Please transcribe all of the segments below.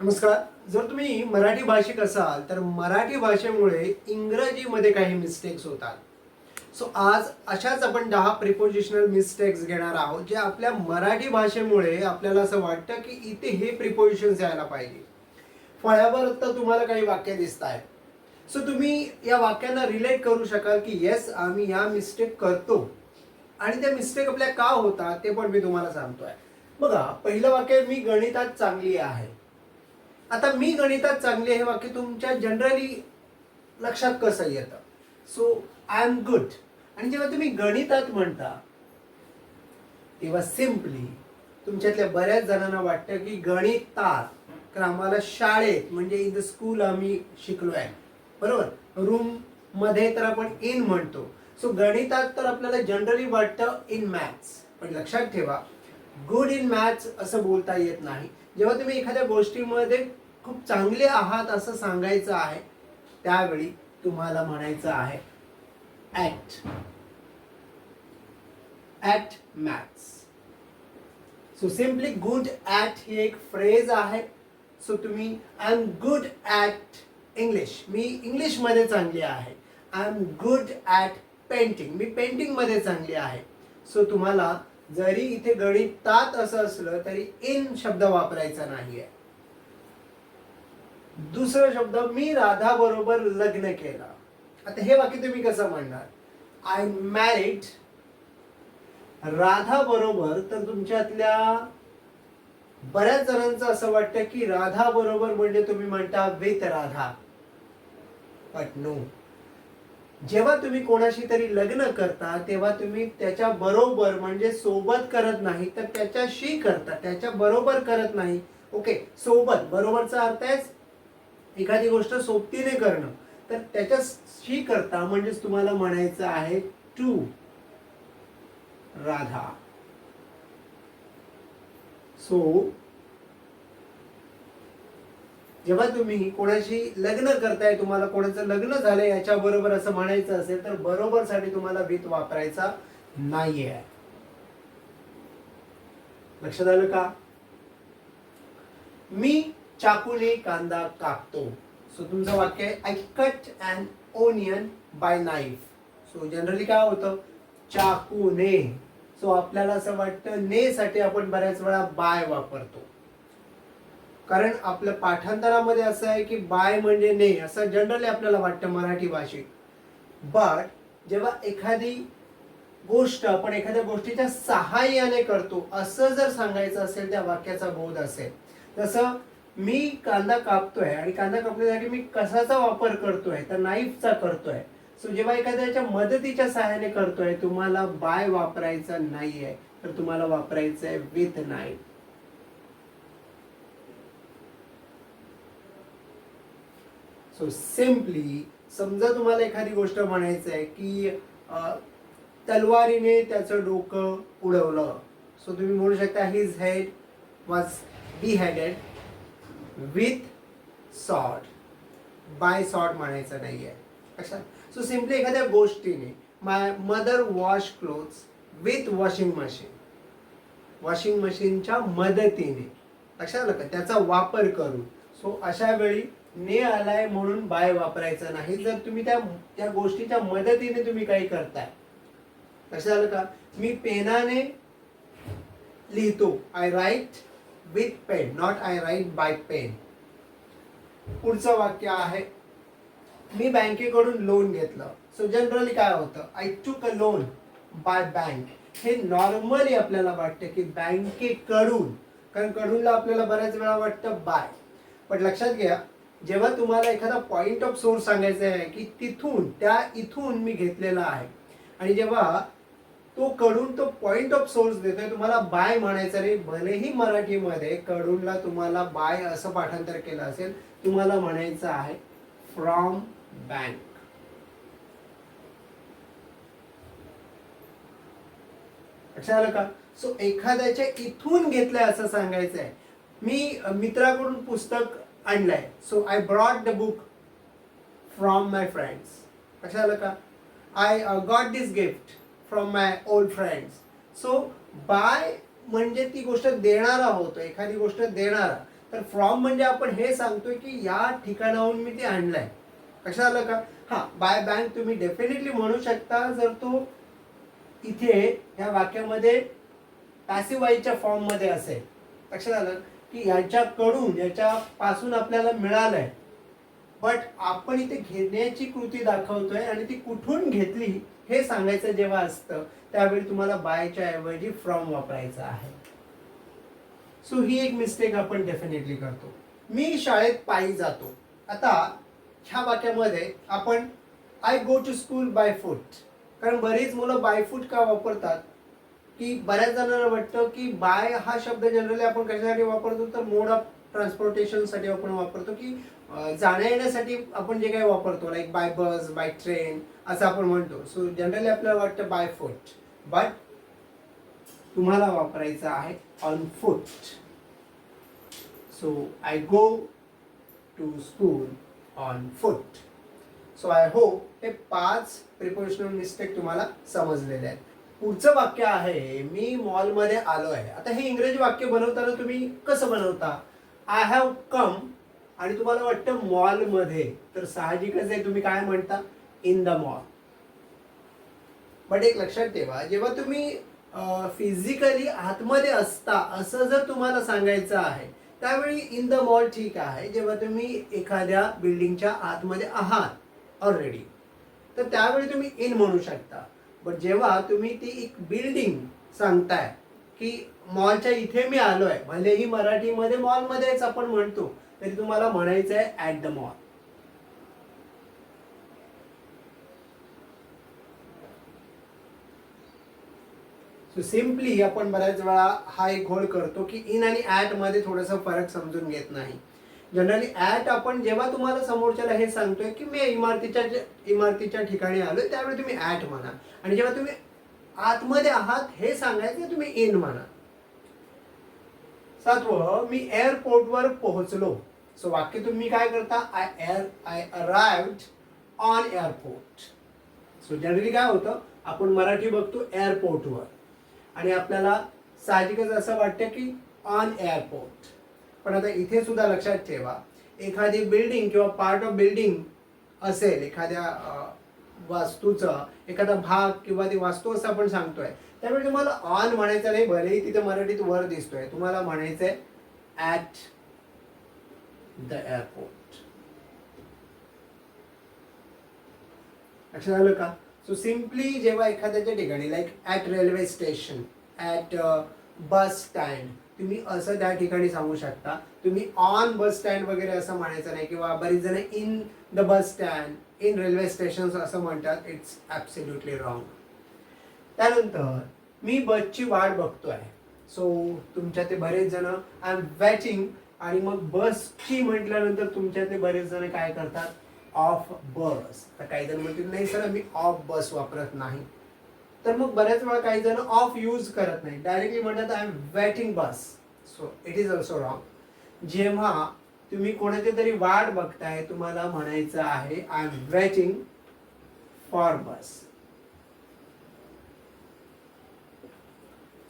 नमस्कार. जर तुम्ही मराठी भाषिक असाल तर मराठी भाषेमुळे इंग्रजीमध्ये काही मिस्टेक्स होतात. सो आज अशाच आपण दहा प्रिपोजिशनल मिस्टेक्स घेणार आहोत जे आपल्या मराठी भाषेमुळे आपल्याला असं वाटतं की इथे हे प्रिपोजिशन्स यायला पाहिजे. फळ्यावर तर तुम्हाला काही वाक्य दिसत आहेत सो तुम्ही या वाक्यांना रिलेट करू शकाल की येस आम्ही या मिस्टेक करतो. आणि त्या मिस्टेक आपल्या का होतात ते पण मी तुम्हाला सांगतोय. बघा पहिलं वाक्य मी गणितात चांगली आहे. आता मी गणितात चांगली हे वाक्य तुमच्या जनरली लक्षात कसं येतं? सो आय एम गुड आणि जेव्हा तुम्ही गणितात म्हणता तेव्हा सिम्पली तुमच्यातल्या बऱ्याच जणांना वाटतं की गणितात तर आम्हाला शाळेत म्हणजे इन द स्कूल आम्ही शिकलो आहे बरोबर? रूममध्ये तर आपण इन म्हणतो. सो गणितात तर आपल्याला जनरली वाटतं इन मॅथ्स पण लक्षात ठेवा गुड इन मॅथ्स असं बोलता येत नाही. जेव्हा तुम्ही एखाद्या गोष्टीमध्ये खूप चांगले आहात असं सांगायचं आहे त्यावेळी तुम्हाला म्हणायचं आहे act at maths so simply good at ही एक फ्रेज आहे. सो तुम्ही I am good at English मी इंग्लिशमध्ये चांगली आहे. I am good at painting मी पेंटिंगमध्ये चांगली आहे. सो तुम्हाला जरी इथे गणितात असं असलं तरी इन शब्द वापरायचा नाहीये. दुसरा शब्द मी राधा बरोबर लग्न केलं. आता हे वाक्य तुम्ही कसं म्हणणार? आय मॅरिड राधा बरोबर तर तुमच्यातल्या बऱ्याच जणांचं असं वाटतं की राधा बरोबर म्हणजे तुम्ही म्हणता विथ राधा. बट नो जेव्हा तुम्ही कोणाशी तरी लग्न करता तेव्हा तुम्ही त्याच्या बरोबर म्हणजे सोबत करत नाही तर त्याच्याशी करता. त्याच्या बरोबर करत नाही. ओके सोबत. बरोबरचा अर्थ आहे एखादी गोष्ट सोबतीने करणं. तर त्याच्याशी करता म्हणजेच तुम्हाला म्हणायचं आहे टू राधा. सो जेव्हा तुम्ही कोणाशी लग्न करताय तुम्हाला कोणाचं लग्न झालंय याच्या बरोबर असं म्हणायचं असेल तर बरोबर साठी तुम्हाला भीत वापरायचा नाहीये. लक्षात आलं का? मी चाकूने कांदा कापतो. सो तुमचं वाक्य आहे I cut and onion by knife so generally काय होतं? चाकूने. सो आपल्याला असं वाटतं ने साठी आपण बऱ्याच वेळा बाय वापरतो. कारण आपल्या पाठांतरामध्ये असं आहे की बाय म्हणजे ने असं जनरली आपल्याला वाटतं मराठी भाषेत. बट जेव्हा एखादी गोष्ट आपण एखाद्या गोष्टीच्या सहाय्याने करतो असं जर सांगायचं असेल त्या वाक्याचा बोध असेल. जसं मी कांदा कापतोय आणि कांदा कापण्यासाठी मी कशाचा वापर करतोय तर नाईफचा करतोय. सो जेव्हा एखाद्याच्या मदतीच्या सहाय्याने करतोय तुम्हाला बाय वापरायचा नाहीये तर तुम्हाला वापरायचं आहे विथ नाईफ सो सिम्पली समजा तुम्हाला एखादी गोष्ट म्हणायचं आहे की तलवारीने त्याचं डोकं उडवलं. सो तुम्ही म्हणू शकता his head was be with shot by shot म्हणायचं नाही आहे अच्छा? सो सिम्पली एखाद्या गोष्टीने my mother wash clothes with washing machine washing मशीनच्या मदतीने. लक्षात आलं का? त्याचा वापर करून. सो अशा वेळी ने आलाय म्हणून बाय वापरायचं नाही. जर तुम्ही त्या त्या गोष्टीच्या मदतीने तुम्ही काही करताय. कसं झालं का? मी पेनाने लिहितो. I write with pen not I write by pen पुढचं वाक्य आहे. मी बँकेकडून लोन घेतलं. सो जनरली काय होतं? I took a loan by bank हे नॉर्मली आपल्याला वाटतं की बँकेकडून कारण कडूनला आपल्याला बऱ्याच वेळा वाटतं बाय पण लक्षात घ्या जेव्हा तुम्हाला एखादा पॉइंट ऑफ सोर्स सांगायचा आहे की तिथून त्या इथून मी घेतलेला आहे. आणि जेव्हा तो कडून तो पॉइंट ऑफ सोर्स देतोय तुम्हाला बाय म्हणायचं रे भलेही मराठीमध्ये कडूनला तुम्हाला बाय असं पाठांतर केलं असेल तुम्हाला म्हणायचं आहे फ्रॉम बँक लक्षात आलं का? सो एखाद्याच्या इथून घेतलंय असं सांगायचं आहे मी मित्राकडून पुस्तक आणलाय. So I brought the book from my friends कशा आलं का? I got this gift from my old friends so by म्हणजे ती गोष्ट देणारा होतो एखादी गोष्ट देणारा. तर फ्रॉम म्हणजे आपण हे सांगतोय की या ठिकाणाहून मी ते आणलंय. कशा आलं का? हा बाय बँक तुम्ही डेफिनेटली म्हणू शकता जर तो इथे या वाक्यामध्ये पॅसिवाईच्या फॉर्ममध्ये असेल. लक्षात आलं? की याच्याकडून याच्यापासून आपल्याला मिळालंय. बट आपण इथे घेण्याची कृती दाखवतोय आणि ती कुठून घेतली हे सांगायचं जेव्हा असतं त्यावेळी तुम्हाला बायच्या ऐवजी फ्रॉम वापरायचं आहे. सो ही एक मिस्टेक आपण डेफिनेटली करतो. मी शाळेत पायी जातो. आता ह्या वाक्यामध्ये आपण I go to school by foot कारण बरीच मुलं बाय फूट का वापरतात? की बऱ्याच जणांना वाटतं की बाय हा शब्द जनरली आपण कशासाठी वापरतो? तर मोड ऑफ ट्रान्सपोर्टेशनसाठी आपण वापरतो की जाण्या येण्यासाठी आपण जे काही वापरतो like by bus by train असं आपण म्हणतो. सो जनरली आपल्याला वाटतं बाय फुट बट तुम्हाला वापरायचं आहे on foot so I go to school on foot so I hope हे पाच प्रिपोशनल मिस्टेक तुम्हाला समजलेले आहेत. पुढचं वाक्य आहे मी मॉलमध्ये आलो आहे. आता हे इंग्रजी वाक्य बनवताना तुम्ही कसं बनवता? आय हॅव कम आणि तुम्हाला वाटतं मॉलमध्ये. तर साहजिकच आहे तुम्ही काय म्हणता? इन द मॉल बट एक लक्षात ठेवा जेव्हा तुम्ही फिजिकली आतमध्ये असता असं जर तुम्हाला सांगायचं आहे त्यावेळी इन द मॉल ठीक आहे जेव्हा तुम्ही एखाद्या बिल्डिंगच्या आतमध्ये आहात ऑलरेडी तर त्यावेळी तुम्ही इन म्हणू शकता. बट जेव्हा तुम्ही ती एक बिल्डिंग सांगताय की मॉलच्या इथे मी आलोय भलेही मराठीमध्ये मॉलमध्येच आपण म्हणतो तरी तुम्हाला म्हणायचं आहे at the mall so simply आपण बऱ्याच वेळा हा एक घोळ करतो की इन आणि ॲट मध्ये थोडासा फरक समजून घेत नाही. जनरली ऍट आपण जेव्हा तुम्हाला समोरच्याला हे सांगतोय की मी इमारतीच्या इमारतीच्या ठिकाणी आलोय त्यावेळी तुम्ही ऍट म्हणा. आणि जेव्हा तुम्ही आतमध्ये आहात हे सांगायचं तुम्ही इन म्हणा. सातवं मी एअरपोर्टवर पोहोचलो. सो वाक्य तुम्ही काय करता? I air I arrived on airport so generally काय होतं? आपण मराठी बघतो एअरपोर्टवर आणि आपल्याला साहजिकच असं वाटतं की ऑन एअरपोर्ट पण आता इथे सुद्धा लक्षात ठेवा एखादी बिल्डिंग किंवा पार्ट ऑफ बिल्डिंग असेल एखाद्या वास्तूचा एखादा भाग किंवा ती वास्तू असं आपण सांगतोय त्यामुळे तुम्हाला ऑन म्हणायचं नाही भलेही तिथे मराठीत वर दिसतोय. तुम्हाला म्हणायचंय ॲट द एअरपोर्ट लक्षात आलं का? सो सिम्पली जेव्हा एखाद्याच्या ठिकाणी like at railway station at bus stand तुम्ही असं त्या ठिकाणी सांगू शकता. तुम्ही ऑन बस स्टँड वगैरे असं म्हणायचं नाही किंवा बरीच जण in the bus stand in railway station असं म्हणतात इट्स ॲब्सल्युटली रॉंग त्यानंतर मी बसची वाट बघतो आहे सो तुमच्या ते बरेच जण आय एम वॅचिंग आणि मग बसची म्हटल्यानंतर तुमच्या ते बरेच जण काय करतात? ऑफ बस तर काही जण म्हणतील नाही सर मी ऑफ बस वापरत नाही. तर मग बऱ्याच वेळा काही जण ऑफ यूज करत नाही. डायरेक्टली म्हणतात I am waiting bus so it is also wrong जेव्हा तुम्ही कोणाची तरी वाट बघताय तुम्हाला म्हणायचं आहे I am waiting for bus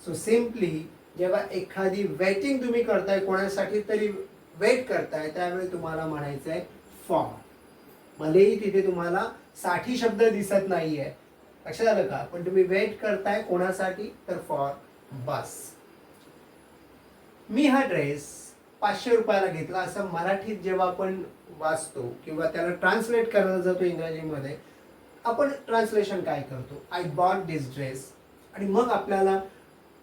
so simply जेव्हा एखादी वेटिंग तुम्ही करताय कोणासाठी तरी वेट करताय त्यावेळी तुम्हाला म्हणायचं आहे फॉर भलेही तिथे तुम्हाला साठी शब्द दिसत नाहीये लक्षात आलं का? पण तुम्ही वेट करताय कोणासाठी? तर फॉर बस मी हा ड्रेस पाचशे रुपयाला घेतला. असं मराठीत जेव्हा आपण वाचतो किंवा त्याला ट्रान्सलेट करायला जातो इंग्रजीमध्ये आपण ट्रान्सलेशन काय करतो? आय बॉट दिस ड्रेस आणि मग आपल्याला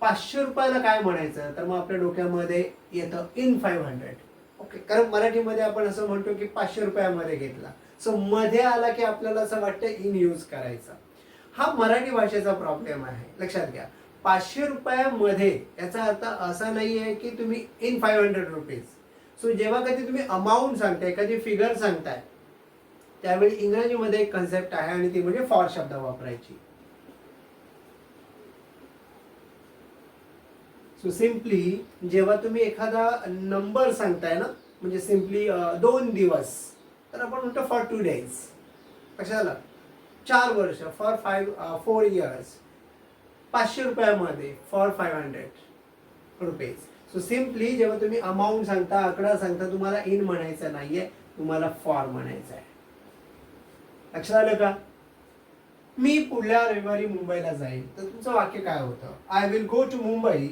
पाचशे रुपयाला काय म्हणायचं? तर मग आपल्या डोक्यामध्ये येतं इन फाईव्ह हंड्रेड ओके कारण मराठीमध्ये आपण असं म्हणतो की पाचशे रुपयामध्ये घेतला. सो मध्ये आला की आपल्याला असं वाटतं इन यूज करायचा. हा मराठी भाषेचा प्रॉब्लेम आहे. लक्षात घ्या. पाचशे रुपयामध्ये याचा अर्थ असा नाही आहे की तुम्ही in five hundred rupees so जेव्हा कधी तुम्ही अमाऊंट सांगताय एखादी फिगर सांगताय त्यावेळी इंग्रजीमध्ये एक कन्सेप्ट आहे आणि ती म्हणजे फॉर शब्द वापरायची. सो सिम्पली जेव्हा तुम्ही एखादा नंबर सांगताय ना म्हणजे सिम्पली दोन दिवस तर आपण म्हणतो फॉर टू डेज कशाला चार वर्ष फॉर फाईव्ह फोर इयर्स पाचशे रुपयामध्ये for five hundred rupees so simply जेव्हा तुम्ही अमाऊंट सांगता आकडा सांगता तुम्हाला इन म्हणायचं नाहीये तुम्हाला फॉर म्हणायचं आहे लक्षात आलं का? मी पुढल्या रविवारी मुंबईला जाईल तर तुमचं वाक्य काय होतं? I will go to Mumbai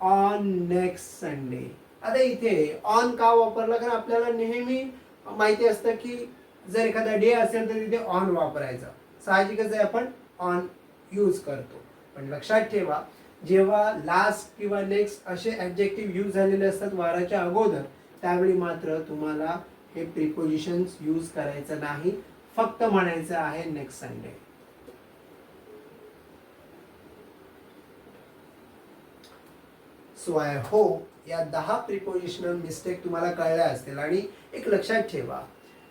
on next Sunday आता इथे ऑन का वापरला? कारण आपल्याला नेहमी माहिती असतं की जर एखादा डे असेल तर तिथे ऑन वापरायचं. साहजिकच आहे आपण ऑन यूज करतो. पण लक्षात ठेवा जेव्हा लास्ट किंवा नेक्स्ट असे ॲब्जेक्टिव्ह यूज झालेले असतात वाराच्या अगोदर त्यावेळी मात्र तुम्हाला हे प्रिपोजिशन्स यूज करायचं नाही. फक्त म्हणायचं आहे next Sunday so I hope या दहा प्रिपोजिशनल मिस्टेक तुम्हाला कळल्या असतील. आणि एक लक्षात ठेवा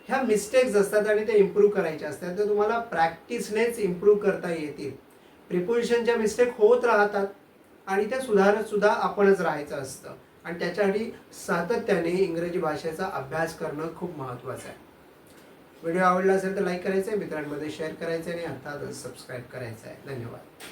ह्या मिस्टेक्स असतात आणि ते इम्प्रूव्ह करायच्या असतात. तर तुम्हाला प्रॅक्टिसनेच इम्प्रूव्ह करता येतील. प्रिपोजिशनच्या मिस्टेक होत राहतात आणि त्या सुधारत सुद्धा आपणच राहायचं असतं. आणि त्याच्यासाठी सातत्याने इंग्रजी भाषेचा अभ्यास करणं खूप महत्त्वाचं आहे. व्हिडिओ आवडला असेल तर लाईक करायचं आहे मित्रांमध्ये शेअर करायचं आहे आणि अर्थातच सबस्क्राईब करायचं आहे धन्यवाद.